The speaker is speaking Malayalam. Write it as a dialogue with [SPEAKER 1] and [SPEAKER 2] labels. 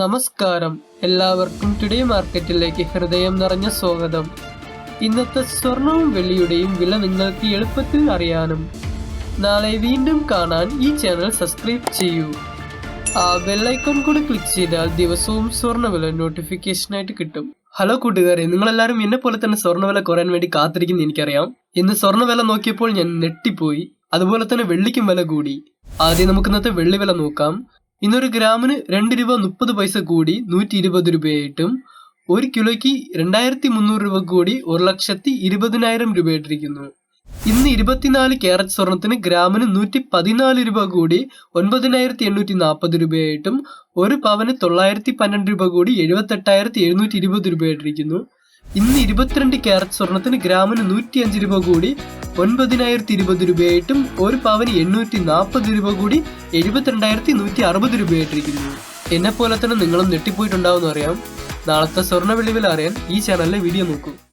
[SPEAKER 1] നമസ്കാരം. എല്ലാവർക്കും ടുഡേ മാർക്കറ്റിലേക്ക് ഹൃദയം നിറഞ്ഞ സ്വാഗതം. ഇന്നത്തെ സ്വർണവും വെള്ളിയുടെയും വില നിങ്ങൾക്ക് എളുപ്പത്തിൽ അറിയാനും. നാളെ വീണ്ടും കാണാൻ ഈ ചാനൽ സബ്സ്ക്രൈബ് ചെയ്യൂ. ആ ബെല്ലൈക്കൺ കൂടി ക്ലിക്ക് ചെയ്താൽ ദിവസവും സ്വർണവില നോട്ടിഫിക്കേഷനായിട്ട് കിട്ടും. ഹലോ കൂട്ടുകാരെ നിങ്ങളെല്ലാവരും എന്നെ പോലെ തന്നെ സ്വർണവില കുറയാൻ വേണ്ടി കാത്തിരിക്കുന്നു എനിക്കറിയാം. ഇന്ന് സ്വർണവില നോക്കിയപ്പോൾ ഞാൻ നെട്ടിപ്പോയി അതുപോലെ തന്നെ വെള്ളിക്കും വില കൂടി. ആദ്യം നമുക്ക് ഇന്നത്തെ വെള്ളി വില നോക്കാം. ഇന്നൊരു ഗ്രാമിന് രണ്ട് രൂപ മുപ്പത് പൈസ കൂടി നൂറ്റി ഇരുപത് രൂപയായിട്ടും ഒരു കിലോയ്ക്ക് രണ്ടായിരത്തി മുന്നൂറ് രൂപ കൂടി ഒരു ലക്ഷത്തി ഇരുപതിനായിരം രൂപയായിട്ടിരിക്കുന്നു. ഇന്ന് ഇരുപത്തിനാല് ക്യാരറ്റ് സ്വർണത്തിന് ഗ്രാമിന് നൂറ്റി പതിനാല് രൂപ കൂടി ഒൻപതിനായിരത്തി എണ്ണൂറ്റി നാൽപ്പത് രൂപയായിട്ടും ഒരു പവന് തൊള്ളായിരത്തി പന്ത്രണ്ട് രൂപ കൂടി എഴുപത്തെട്ടായിരത്തി എഴുന്നൂറ്റി ഇരുപത് രൂപയായിട്ടിരിക്കുന്നു. ഇന്ന് ഇരുപത്തിരണ്ട് ക്യാരറ്റ് സ്വർണത്തിന് ഗ്രാമിന് നൂറ്റി അഞ്ച് രൂപ കൂടി ഒൻപതിനായിരത്തി ഇരുപത് രൂപയായിട്ടും ഒരു പവന് എണ്ണൂറ്റി നാൽപ്പത് രൂപ കൂടി എഴുപത്തിരണ്ടായിരത്തി നൂറ്റി അറുപത് രൂപയായിട്ടിരിക്കുന്നു. എന്നെ പോലെ തന്നെ നിങ്ങളും ഞെട്ടിപ്പോയിട്ടുണ്ടാവുമെന്ന് അറിയാം. നാളത്തെ സ്വർണ വെള്ളി അറിയാൻ ഈ ചാനലിലെ വീഡിയോ നോക്കൂ.